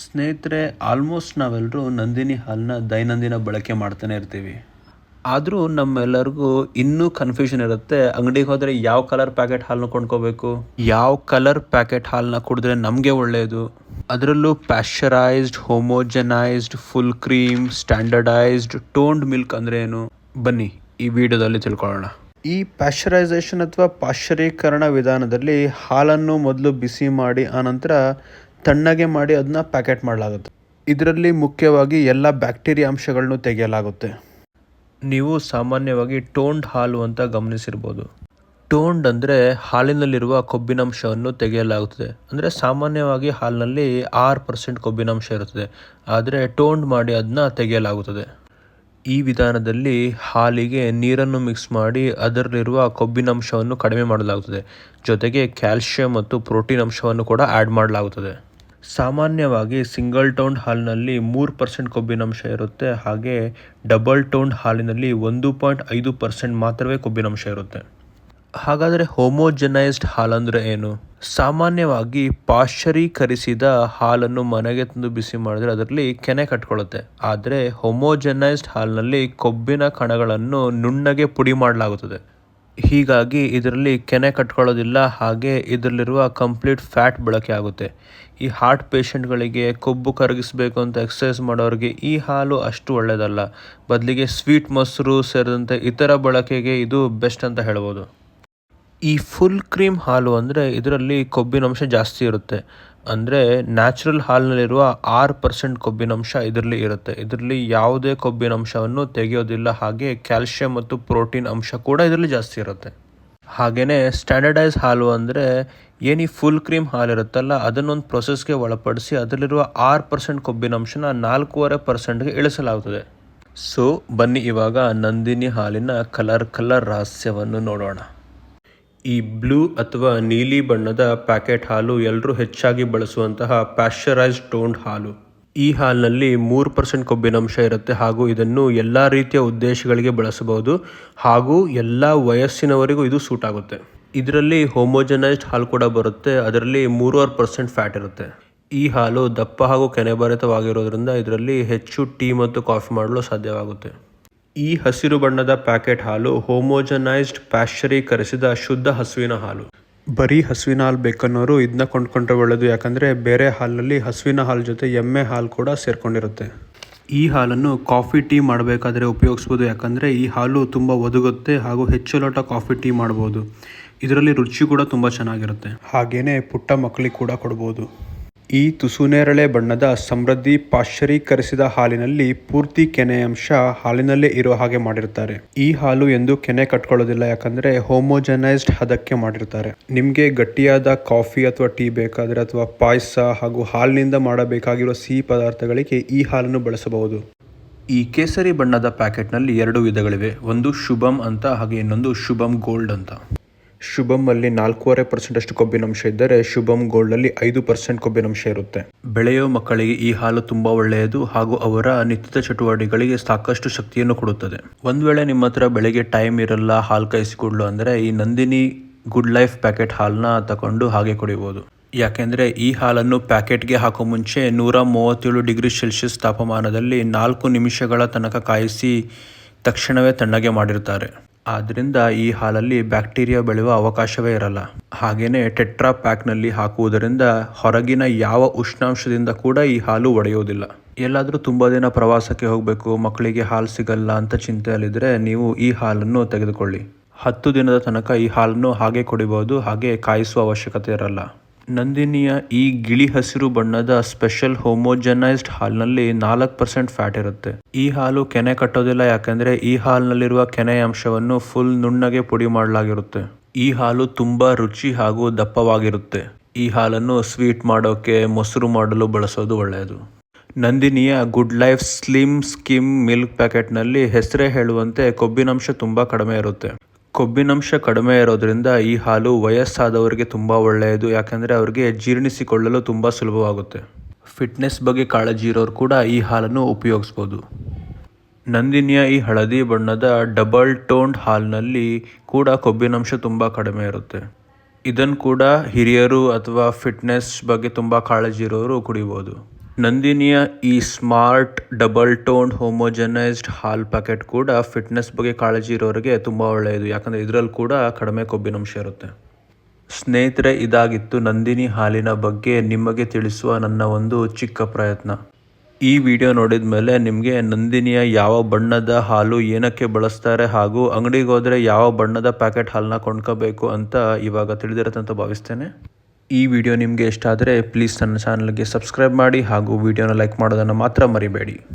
ಸ್ನೇಹಿತರೆ ಆಲ್ಮೋಸ್ಟ್ ನಾವೆಲ್ಲರೂ ನಂದಿನಿ ಹಾಲನ್ನ ದೈನಂದಿನ ಬಳಕೆ ಮಾಡ್ತಾನೆ ಇರ್ತೀವಿ. ಆದರೂ ನಮ್ಮೆಲ್ಲರಿಗೂ ಇನ್ನೂ ಕನ್ಫ್ಯೂಷನ್ ಇರುತ್ತೆ, ಅಂಗಡಿಗೆ ಹೋದರೆ ಯಾವ ಕಲರ್ ಪ್ಯಾಕೆಟ್ ಹಾಲನ್ನ ಕೊಂಡ್ಕೋಬೇಕು? ಯಾವ ಕಲರ್ ಪ್ಯಾಕೆಟ್ ಹಾಲನ್ನ ಕುಡಿದ್ರೆ ನಮಗೆ ಒಳ್ಳೆಯದು ಅದರಲ್ಲೂ pasteurised homogenised full cream standardised toned milk ಅಂದರೆ ಏನು? ಬನ್ನಿ, ಈ ವಿಡಿಯೋದಲ್ಲಿ ತಿಳ್ಕೊಳ್ಳೋಣ. ಈ ಪ್ಯಾಶ್ಚರೈಸೇಷನ್ ಅಥವಾ ಪಾಶ್ಚರೀಕರಣ ವಿಧಾನದಲ್ಲಿ ಹಾಲನ್ನು ಮೊದಲು ಬಿಸಿ ಮಾಡಿ ಆನಂತರ ತಣ್ಣಗೆ ಮಾಡಿ ಅದನ್ನ ಪ್ಯಾಕೆಟ್ ಮಾಡಲಾಗುತ್ತೆ. ಇದರಲ್ಲಿ ಮುಖ್ಯವಾಗಿ ಎಲ್ಲ ಬ್ಯಾಕ್ಟೀರಿಯಾ ಅಂಶಗಳನ್ನು ತೆಗೆಯಲಾಗುತ್ತೆ. ನೀವು ಸಾಮಾನ್ಯವಾಗಿ ಟೋನ್ಡ್ ಹಾಲು ಅಂತ ಗಮನಿಸಿರ್ಬೋದು. ಟೋನ್ಡ್ ಅಂದರೆ ಹಾಲಿನಲ್ಲಿರುವ ಕೊಬ್ಬಿನಂಶವನ್ನು ತೆಗೆಯಲಾಗುತ್ತದೆ. ಅಂದರೆ ಸಾಮಾನ್ಯವಾಗಿ ಹಾಲಿನಲ್ಲಿ ಆರು ಪರ್ಸೆಂಟ್ ಕೊಬ್ಬಿನಾಂಶ ಇರುತ್ತದೆ. ಆದರೆ ಟೋನ್ಡ್ ಮಾಡಿ ಅದನ್ನ ತೆಗೆಯಲಾಗುತ್ತದೆ. ಈ ವಿಧಾನದಲ್ಲಿ ಹಾಲಿಗೆ ನೀರನ್ನು ಮಿಕ್ಸ್ ಮಾಡಿ ಅದರಲ್ಲಿರುವ ಕೊಬ್ಬಿನಂಶವನ್ನು ಕಡಿಮೆ ಮಾಡಲಾಗುತ್ತದೆ. ಜೊತೆಗೆ ಕ್ಯಾಲ್ಶಿಯಂ ಮತ್ತು ಪ್ರೋಟೀನ್ ಅಂಶವನ್ನು ಕೂಡ ಆ್ಯಡ್ ಮಾಡಲಾಗುತ್ತದೆ. ಸಾಮಾನ್ಯವಾಗಿ ಸಿಂಗಲ್ ಟೋನ್ಡ್ ಹಾಲಿನಲ್ಲಿ ಮೂರು ಪರ್ಸೆಂಟ್ ಕೊಬ್ಬಿನಂಶ ಇರುತ್ತೆ. ಹಾಗೆ ಡಬಲ್ ಟೋನ್ಡ್ ಹಾಲಿನಲ್ಲಿ ಒಂದು ಪಾಯಿಂಟ್ ಐದು ಪರ್ಸೆಂಟ್ ಮಾತ್ರವೇ ಕೊಬ್ಬಿನಂಶ ಇರುತ್ತೆ. ಹಾಗಾದರೆ ಹೋಮೋಜನೈಸ್ಡ್ ಹಾಲಂದರೆ ಏನು? ಸಾಮಾನ್ಯವಾಗಿ ಪಾಶ್ಚರೀಕರಿಸಿದ ಹಾಲನ್ನು ಮನೆಗೆ ತಂದು ಬಿಸಿ ಮಾಡಿದ್ರೆ ಅದರಲ್ಲಿ ಕೆನೆ ಕಟ್ಕೊಳ್ಳುತ್ತೆ. ಆದರೆ ಹೋಮೋಜೆನೈಸ್ಡ್ ಹಾಲಿನಲ್ಲಿ ಕೊಬ್ಬಿನ ಕಣಗಳನ್ನು ನುಣ್ಣಗೆ ಪುಡಿ ಮಾಡಲಾಗುತ್ತದೆ. ಹೀಗಾಗಿ ಇದರಲ್ಲಿ ಕೆನೆ ಕಟ್ಕೊಳ್ಳೋದಿಲ್ಲ, ಹಾಗೆ ಇದರಲ್ಲಿರುವ ಕಂಪ್ಲೀಟ್ ಫ್ಯಾಟ್ ಬಳಕೆ ಆಗುತ್ತೆ. ಈ ಹಾರ್ಟ್ ಪೇಷಂಟ್ಗಳಿಗೆ ಕೊಬ್ಬು ಕರಗಿಸಬೇಕು ಅಂತ ಎಕ್ಸಸೈಸ್ ಮಾಡೋರಿಗೆ ಈ ಹಾಲು ಅಷ್ಟು ಒಳ್ಳೆಯದಲ್ಲ ಬದಲಿಗೆ ಸ್ವೀಟ್ ಮೊಸರು ಸೇರಿದಂತೆ ಇತರ ಬಳಕೆಗೆ ಇದು ಬೆಸ್ಟ್ ಅಂತ ಹೇಳ್ಬೋದು. ಈ ಫುಲ್ ಕ್ರೀಮ್ ಹಾಲು ಅಂದರೆ ಇದರಲ್ಲಿ ಕೊಬ್ಬಿನಂಶ ಜಾಸ್ತಿ ಇರುತ್ತೆ. ಅಂದರೆ ನ್ಯಾಚುರಲ್ ಹಾಲಿನಲ್ಲಿರುವ ಆರು ಪರ್ಸೆಂಟ್ ಕೊಬ್ಬಿನಂಶ ಇದರಲ್ಲಿ ಇರುತ್ತೆ. ಇದರಲ್ಲಿ ಯಾವುದೇ ಕೊಬ್ಬಿನಂಶವನ್ನು ತೆಗೆಯೋದಿಲ್ಲ, ಹಾಗೆ ಕ್ಯಾಲ್ಶಿಯಂ ಮತ್ತು ಪ್ರೋಟೀನ್ ಅಂಶ ಕೂಡ ಇದರಲ್ಲಿ ಜಾಸ್ತಿ ಇರುತ್ತೆ. ಹಾಗೆಯೇ ಸ್ಟ್ಯಾಂಡರ್ಡೈಸ್ ಹಾಲು ಅಂದರೆ ಏನು ಫುಲ್ ಕ್ರೀಮ್ ಹಾಲು ಇರುತ್ತಲ್ಲ ಅದನ್ನೊಂದು ಪ್ರೊಸೆಸ್ಗೆ ಒಳಪಡಿಸಿ ಅದರಲ್ಲಿರುವ ಆರು ಪರ್ಸೆಂಟ್ ಕೊಬ್ಬಿನಂಶನ ನಾಲ್ಕೂವರೆ ಪರ್ಸೆಂಟ್ಗೆ ಇಳಿಸಲಾಗುತ್ತದೆ ಸೊ ಬನ್ನಿ ಇವಾಗ ನಂದಿನಿ ಹಾಲಿನ ಕಲರ್ ಕಲರ್ ರಹಸ್ಯವನ್ನು ನೋಡೋಣ. ಈ ಬ್ಲೂ ಅಥವಾ ನೀಲಿ ಬಣ್ಣದ ಪ್ಯಾಕೆಟ್ ಹಾಲು ಎಲ್ಲರೂ ಹೆಚ್ಚಾಗಿ ಬಳಸುವಂತಹ ಪ್ಯಾಶ್ಚರೈಸ್ಡ್ ಟೋನ್ಡ್ ಹಾಲು. ಈ ಹಾಲಿನಲ್ಲಿ ಮೂರು ಪರ್ಸೆಂಟ್ ಕೊಬ್ಬಿನಂಶ ಇರುತ್ತೆ ಹಾಗೂ ಇದನ್ನು ಎಲ್ಲ ರೀತಿಯ ಉದ್ದೇಶಗಳಿಗೆ ಬಳಸಬಹುದು ಹಾಗೂ ಎಲ್ಲ ವಯಸ್ಸಿನವರಿಗೂ ಇದು ಸೂಟ್ ಆಗುತ್ತೆ. ಇದರಲ್ಲಿ ಹೋಮೋಜನೈಸ್ಡ್ ಹಾಲು ಕೂಡ ಬರುತ್ತೆ, ಅದರಲ್ಲಿ ಮೂರುವರೆ ಪರ್ಸೆಂಟ್ ಫ್ಯಾಟ್ ಇರುತ್ತೆ. ಈ ಹಾಲು ದಪ್ಪ ಹಾಗೂ ಕೆನೆಭರಿತವಾಗಿರೋದ್ರಿಂದ ಇದರಲ್ಲಿ ಹೆಚ್ಚು ಟೀ ಮತ್ತು ಕಾಫಿ ಮಾಡಲು ಸಾಧ್ಯವಾಗುತ್ತೆ. ಈ ಹಸಿರು ಬಣ್ಣದ ಪ್ಯಾಕೆಟ್ ಹಾಲು ಹೋಮೋಜನೈಸ್ಡ್ ಪ್ಯಾಶ್ಚರೀಕರಿಸಿದ ಶುದ್ಧ ಹಸುವಿನ ಹಾಲು. ಬರೀ ಹಸುವಿನ ಹಾಲು ಬೇಕನ್ನೋರು ಇದನ್ನ ಕೊಂಡ್ಕೊಂಡ್ರೆ ಒಳ್ಳೆಯದು ಯಾಕಂದರೆ ಬೇರೆ ಹಾಲಲ್ಲಿ ಹಸುವಿನ ಹಾಲು ಜೊತೆ ಎಮ್ಮೆ ಹಾಲು ಕೂಡ ಸೇರ್ಕೊಂಡಿರುತ್ತೆ. ಈ ಹಾಲನ್ನು ಕಾಫಿ ಟೀ ಮಾಡಬೇಕಾದ್ರೆ ಉಪಯೋಗಿಸ್ಬೋದು, ಯಾಕಂದರೆ ಈ ಹಾಲು ತುಂಬ ಒದಗುತ್ತೆ ಹಾಗೂ ಹೆಚ್ಚು ಲೋಟ ಕಾಫಿ ಟೀ ಮಾಡ್ಬೋದು. ಇದರಲ್ಲಿ ರುಚಿ ಕೂಡ ತುಂಬ ಚೆನ್ನಾಗಿರುತ್ತೆ. ಹಾಗೆಯೇ ಪುಟ್ಟ ಮಕ್ಕಳಿಗೆ ಕೂಡ ಕೊಡ್ಬೋದು. ಈ ತುಸುನೇರಳೆ ಬಣ್ಣದ ಸಮೃದ್ಧಿ ಪಾಶ್ಚರೀಕರಿಸಿದ ಹಾಲಿನಲ್ಲಿ ಪೂರ್ತಿ ಕೆನೆ ಅಂಶ ಹಾಲಿನಲ್ಲೇ ಇರೋ ಹಾಗೆ ಮಾಡಿರ್ತಾರೆ. ಈ ಹಾಲು ಎಂದು ಕೆನೆ ಕಟ್ಕೊಳ್ಳೋದಿಲ್ಲ, ಯಾಕಂದ್ರೆ ಹೋಮೋಜನೈಸ್ಡ್ ಹದಕ್ಕೆ ಮಾಡಿರ್ತಾರೆ. ನಿಮ್ಗೆ ಗಟ್ಟಿಯಾದ ಕಾಫಿ ಅಥವಾ ಟೀ ಬೇಕಾದ್ರೆ ಅಥವಾ ಪಾಯಸ ಹಾಗೂ ಹಾಲಿನಿಂದ ಮಾಡಬೇಕಾಗಿರುವ ಸಿಹಿ ಪದಾರ್ಥಗಳಿಗೆ ಈ ಹಾಲನ್ನು ಬಳಸಬಹುದು. ಈ ಕೇಸರಿ ಬಣ್ಣದ ಪ್ಯಾಕೆಟ್ನಲ್ಲಿ ಎರಡು ವಿಧಗಳಿವೆ. ಒಂದು ಶುಭಂ ಅಂತ, ಹಾಗೆ ಇನ್ನೊಂದು ಶುಭಂ ಗೋಲ್ಡ್ ಅಂತ. ಶುಭಮ್ ಅಲ್ಲಿ ನಾಲ್ಕೂವರೆ ಪರ್ಸೆಂಟ್ ಅಷ್ಟು ಕೊಬ್ಬಿನಂಶ ಇದ್ದರೆ ಶುಭಮ್ ಗೋಲ್ಡ್ ಅಲ್ಲಿ ಐದು ಪರ್ಸೆಂಟ್ ಕೊಬ್ಬಿನಂಶ ಇರುತ್ತೆ. ಬೆಳೆಯುವ ಮಕ್ಕಳಿಗೆ ಈ ಹಾಲು ತುಂಬಾ ಒಳ್ಳೆಯದು ಹಾಗೂ ಅವರ ನಿತ್ಯದ ಚಟುವಟಿಕೆಗಳಿಗೆ ಸಾಕಷ್ಟು ಶಕ್ತಿಯನ್ನು ಕೊಡುತ್ತದೆ. ಒಂದ್ ವೇಳೆ ನಿಮ್ಮ ಹತ್ರ ಬೆಳಿಗ್ಗೆ ಟೈಮ್ ಇರಲ್ಲ, ಹಾಲು ಕಾಯಿಸಿಕೊಡ್ಲು ಅಂದ್ರೆ ಈ ನಂದಿನಿ ಗುಡ್ ಲೈಫ್ ಪ್ಯಾಕೆಟ್ ಹಾಲನ್ನ ತಕೊಂಡು ಹಾಗೆ ಕುಡಿಬಹುದು ಯಾಕೆಂದ್ರೆ ಈ ಹಾಲನ್ನು ಪ್ಯಾಕೆಟ್ಗೆ ಹಾಕೋ ಮುಂಚೆ ನೂರ ಮೂವತ್ತೇಳು ಡಿಗ್ರಿ ಸೆಲ್ಸಿಯಸ್ ತಾಪಮಾನದಲ್ಲಿ ನಾಲ್ಕು ನಿಮಿಷಗಳ ತನಕ ಕಾಯಿಸಿ ತಕ್ಷಣವೇ ತಣ್ಣಗೆ ಮಾಡಿರ್ತಾರೆ. ಆದ್ದರಿಂದ ಈ ಹಾಲಲ್ಲಿ ಬ್ಯಾಕ್ಟೀರಿಯಾ ಬೆಳೆಯುವ ಅವಕಾಶವೇ ಇರಲ್ಲ. ಹಾಗೆಯೇ ಟೆಟ್ರಾ ಪ್ಯಾಕ್ನಲ್ಲಿ ಹಾಕುವುದರಿಂದ ಹೊರಗಿನ ಯಾವ ಉಷ್ಣಾಂಶದಿಂದ ಕೂಡ ಈ ಹಾಲು ಒಡೆಯುವುದಿಲ್ಲ. ಎಲ್ಲಾದರೂ ತುಂಬ ದಿನ ಪ್ರವಾಸಕ್ಕೆ ಹೋಗಬೇಕು, ಮಕ್ಕಳಿಗೆ ಹಾಲು ಸಿಗಲ್ಲ ಅಂತ ಚಿಂತೆಯಲ್ಲಿದ್ದರೆ ನೀವು ಈ ಹಾಲನ್ನು ತೆಗೆದುಕೊಳ್ಳಿ. ಹತ್ತು ದಿನದ ತನಕ ಈ ಹಾಲನ್ನು ಹಾಗೆ ಕುಡಿಬಹುದು ಹಾಗೆ ಕಾಯಿಸುವ ಅವಶ್ಯಕತೆ ಇರಲ್ಲ. ನಂದಿನಿಯ ಈ ಗಿಳಿ ಹಸಿರು ಬಣ್ಣದ ಸ್ಪೆಷಲ್ ಹೋಮೋಜನೈಸ್ಡ್ ಹಾಲ್ನಲ್ಲಿ ನಾಲ್ಕು ಪರ್ಸೆಂಟ್ ಫ್ಯಾಟ್ ಇರುತ್ತೆ. ಈ ಹಾಲು ಕೆನೆ ಕಟ್ಟೋದಿಲ್ಲ, ಯಾಕಂದ್ರೆ ಈ ಹಾಲ್ನಲ್ಲಿರುವ ಕೆನೆ ಅಂಶವನ್ನು ಫುಲ್ ನುಣ್ಣಗೆ ಪುಡಿ ಮಾಡಲಾಗಿರುತ್ತೆ. ಈ ಹಾಲು ತುಂಬಾ ರುಚಿ ಹಾಗೂ ದಪ್ಪವಾಗಿರುತ್ತೆ. ಈ ಹಾಲನ್ನು ಸ್ವೀಟ್ ಮಾಡೋಕೆ, ಮೊಸರು ಮಾಡಲು ಬಳಸೋದು ಒಳ್ಳೆಯದು. ನಂದಿನಿಯ good life slim skim milk ಪ್ಯಾಕೆಟ್ನಲ್ಲಿ ಹೆಸರೇ ಹೇಳುವಂತೆ ಕೊಬ್ಬಿನಂಶ ತುಂಬ ಕಡಿಮೆ ಇರುತ್ತೆ. ಕೊಬ್ಬಿನಂಶ ಕಡಿಮೆ ಇರೋದ್ರಿಂದ ಈ ಹಾಲು ವಯಸ್ಸಾದವರಿಗೆ ತುಂಬ ಒಳ್ಳೆಯದು, ಯಾಕೆಂದರೆ ಅವರಿಗೆ ಜೀರ್ಣಿಸಿಕೊಳ್ಳಲು ತುಂಬ ಸುಲಭವಾಗುತ್ತೆ. ಫಿಟ್ನೆಸ್ ಬಗ್ಗೆ ಕಾಳಜಿ ಇರೋರು ಕೂಡ ಈ ಹಾಲನ್ನು ಉಪಯೋಗಿಸ್ಬೋದು. ನಂದಿನಿಯ ಈ ಹಳದಿ ಬಣ್ಣದ ಡಬಲ್ ಟೋನ್ಡ್ ಹಾಲ್ನಲ್ಲಿ ಕೂಡ ಕೊಬ್ಬಿನಂಶ ತುಂಬ ಕಡಿಮೆ ಇರುತ್ತೆ. ಇದನ್ನು ಕೂಡ ಹಿರಿಯರು ಅಥವಾ ಫಿಟ್ನೆಸ್ ಬಗ್ಗೆ ತುಂಬ ಕಾಳಜಿ ಇರೋರು ಕುಡಿಬೋದು. ನಂದಿನಿಯ ಈ ಸ್ಮಾರ್ಟ್ ಡಬಲ್ ಟೋನ್ಡ್ ಹೋಮೋಜನೈಸ್ಡ್ ಹಾಲ್ ಪ್ಯಾಕೆಟ್ ಕೂಡ ಫಿಟ್ನೆಸ್ ಬಗ್ಗೆ ಕಾಳಜಿ ಇರೋರಿಗೆ ತುಂಬ ಒಳ್ಳೆಯದು. ಯಾಕಂದರೆ ಇದರಲ್ಲಿ ಕೂಡ ಕಡಿಮೆ ಕೊಬ್ಬಿನಂಶ ಇರುತ್ತೆ. ಸ್ನೇಹಿತರೆ, ಇದಾಗಿತ್ತು ನಂದಿನಿ ಹಾಲಿನ ಬಗ್ಗೆ ನಿಮಗೆ ತಿಳಿಸುವ ನನ್ನ ಒಂದು ಚಿಕ್ಕ ಪ್ರಯತ್ನ. ಈ ವಿಡಿಯೋ ನೋಡಿದ ಮೇಲೆ ನಿಮಗೆ ನಂದಿನಿಯ ಯಾವ ಬಣ್ಣದ ಹಾಲು ಏನಕ್ಕೆ ಬಳಸ್ತಾರೆ ಹಾಗೂ ಅಂಗಡಿಗೆ ಹೋದರೆ ಯಾವ ಬಣ್ಣದ ಪ್ಯಾಕೆಟ್ ಹಾಲನ್ನ ಕೊಂಡ್ಕೋಬೇಕು ಅಂತ ಇವಾಗ ತಿಳಿದಿರುತ್ತೆ ಅಂತ ಭಾವಿಸ್ತೇನೆ. ಈ ವಿಡಿಯೋ ನಿಮಗೆ ಇಷ್ಟ ಆದರೆ ಪ್ಲೀಸ್ ನನ್ನ ಚಾನಲ್ಗೆ ಸಬ್ಸ್ಕ್ರೈಬ್ ಮಾಡಿ ಹಾಗೂ ವಿಡಿಯೋನ ಲೈಕ್ ಮಾಡೋದನ್ನು ಮಾತ್ರ ಮರಿಬೇಡಿ.